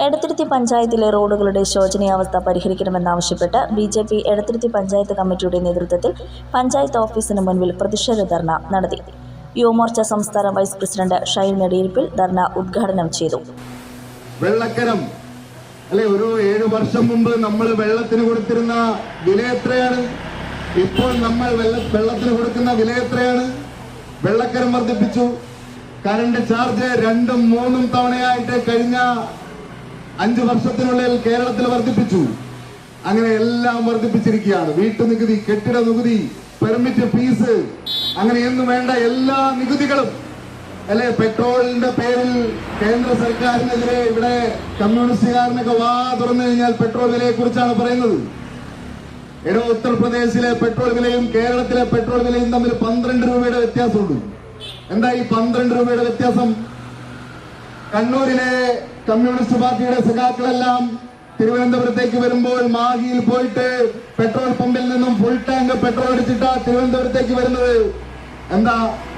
എടത്തുരുത്തി പഞ്ചായത്തിലെ റോഡുകളുടെ ശോചനീയാവസ്ഥ പരിഹരിക്കണമെന്നാവശ്യപ്പെട്ട് B J P Edathiruthy panchayat കമ്മിറ്റിയുടെ നേതൃത്വത്തിൽ പഞ്ചായത്ത് ഓഫീസിന് മുൻപിൽ പ്രതിഷേധ ധർണ നടത്തി. യുവമോർച്ച സംസ്ഥാന വൈസ് പ്രസിഡന്റ് ഷൈൻ നെടിയിരിപ്പിൽ ധർണ ഉദ്ഘാടനം ചെയ്തു. വെള്ളക്കരം അല്ലെ ഒരു ഏഴു വർഷം മുമ്പ് നമ്മൾ വെള്ളത്തിന് കൊടുത്തിരുന്ന വില എത്രയാണ്? ഇപ്പോൾ നമ്മൾ വെള്ള വെള്ളത്തിന് കൊടുക്കുന്ന വില എത്രയാണ്? വെള്ളക്കരം വർദ്ധിപ്പിച്ചു. കറണ്ട് ചാർജ് രണ്ടും മൂന്നും തവണയായിട്ട് കഴിഞ്ഞ അഞ്ചു വർഷത്തിനുള്ളിൽ കേരളത്തിൽ വർദ്ധിപ്പിച്ചു. അങ്ങനെ എല്ലാം വർദ്ധിപ്പിച്ചിരിക്കുകയാണ്. വീട്ടു നികുതി കെട്ടിട നികുതി പെർമിറ്റ് ഫീസ് അങ്ങനെ എന്നും വേണ്ട എല്ലാ നികുതികളും. അല്ലെ? പെട്രോളിന്റെ പേരിൽ കേന്ദ്ര സർക്കാരിനെതിരെ ഇവിടെ കമ്മ്യൂണിസ്റ്റുകാരനൊക്കെ വാ തുറന്നു കഴിഞ്ഞാൽ പെട്രോൾ വിലയെ കുറിച്ചാണ് പറയുന്നത്. എടോ ഉത്തർപ്രദേശിലെ പെട്രോൾ വിലയും കേരളത്തിലെ പെട്രോൾ വിലയും തമ്മിൽ പന്ത്രണ്ട് രൂപയുടെ വ്യത്യാസമുണ്ട്. എന്താ ഈ പന്ത്രണ്ട് രൂപയുടെ വ്യത്യാസം? കണ്ണൂരിലെ കമ്മ്യൂണിസ്റ്റ് പാർട്ടിയുടെ സഖാക്കളെല്ലാം തിരുവനന്തപുരത്തേക്ക് വരുമ്പോൾ മാഹിയിൽ പോയിട്ട് പെട്രോൾ പമ്പിൽ നിന്നും ഫുൾ ടാങ്ക് പെട്രോൾ അടിച്ചിട്ടാ തിരുവനന്തപുരത്തേക്ക് വരുന്നത്. എന്താ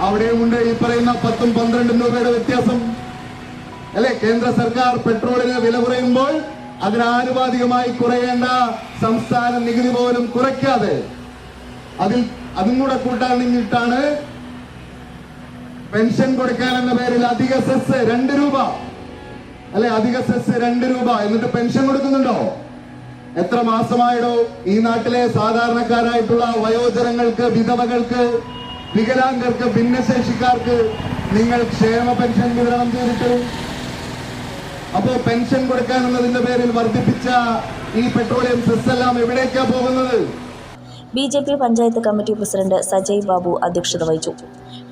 അവിടെയും ഉണ്ട് ഈ പറയുന്ന പത്തും പന്ത്രണ്ടും രൂപയുടെ വ്യത്യാസം? അല്ലെ? കേന്ദ്ര സർക്കാർ പെട്രോളിന് വില കുറയുമ്പോൾ അതിനാനുപാതികമായി കുറയേണ്ട സംസ്ഥാന നികുതി പോലും കുറയ്ക്കാതെ അതിൽ അതും കൂടെ കൂട്ടാണിട്ടാണ് പെൻഷൻ കൊടുക്കാൻ എന്ന പേരിൽ അധിക സെസ് രണ്ട് രൂപ. അല്ലെ അധിക സെസ് രണ്ട് രൂപ എന്നിട്ട് പെൻഷൻ കൊടുക്കുന്നുണ്ടോ? എത്ര മാസമായിടോ ഈ നാട്ടിലെ സാധാരണക്കാരായിട്ടുള്ള വയോജനങ്ങൾക്ക് വിധവകൾക്ക് വികലാംഗർക്ക് ഭിന്നശേഷിക്കാർക്ക് നിങ്ങൾ ക്ഷേമ പെൻഷൻ വിതരണം ചെയ്തിട്ട്? അപ്പോ പെൻഷൻ കൊടുക്കാൻ എന്നതിന്റെ പേരിൽ വർദ്ധിപ്പിച്ച ഈ പെട്രോളിയം സെസ് എല്ലാം എവിടേക്കാ പോകുന്നത്? B J P panchayat committee president Sajay Babu അധ്യക്ഷത വഹിച്ചു.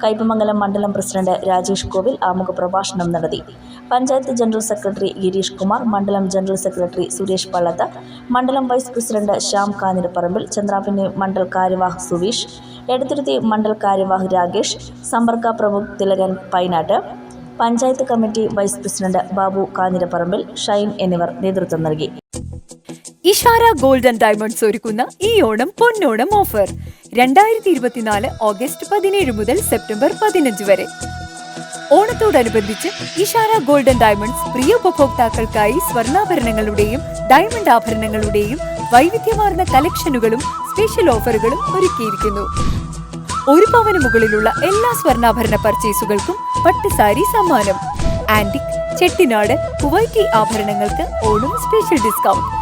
കൈപ്പമംഗലം മണ്ഡലം പ്രസിഡന്റ് രാജേഷ് കോവിൽ ആമുഖ പ്രഭാഷണം നടത്തി. പഞ്ചായത്ത് ജനറൽ സെക്രട്ടറി ഗിരീഷ് കുമാർ മണ്ഡലം ജനറൽ സെക്രട്ടറി സുരേഷ് പള്ളത്ത മണ്ഡലം വൈസ് പ്രസിഡന്റ് ശ്യാം കാഞ്ഞിരപ്പറമ്പിൽ ചന്ദ്രാപിന്നി മണ്ഡൽ കാര്യവാഹ് സുവീഷ് എടത്തിരുത്തി മണ്ഡൽ കാര്യവാഹ് രാകേഷ് സമ്പർക്ക പ്രമുഖ് Thilakan Painattu panchayat committee vice president Babu Kanjiraparambil Shine എന്നിവർ നേതൃത്വം നൽകി. ഇഷാര ഗോൾഡ് ആൻഡ് ഡയമണ്ട്സ് ഒരുക്കുന്ന ഈ ഓണം പൊന്നോണം ഓഫർ. രണ്ടായിരത്തി ഇരുപത്തിനാല് ഓഗസ്റ്റ് പതിനേഴ് മുതൽ സെപ്റ്റംബർ പതിനഞ്ച് വരെ. ഓണത്തോടനുബന്ധിച്ച് ഇഷാര ഗോൾഡ് ആൻഡ് ഡയമണ്ട്സ് പ്രിയ ഉപഭോക്താക്കൾക്കായി സ്വർണാഭരണങ്ങളുടെയും ഡയമണ്ട് ആഭരണങ്ങളുടെയും വൈവിധ്യമാർന്ന കളക്ഷനുകളും സ്പെഷ്യൽ ഓഫറുകളും ഒരുക്കിയിരിക്കുന്നു. ഒരു പവന് മുകളിലുള്ള എല്ലാ സ്വർണാഭരണ പർച്ചേസുകൾക്കും പട്ടുസാരി സമ്മാനം. ആന്റിക് ചെട്ടിനാട് കുവൈറ്റി ആഭരണങ്ങൾക്ക് ഓണം സ്പെഷ്യൽ ഡിസ്കൗണ്ട്.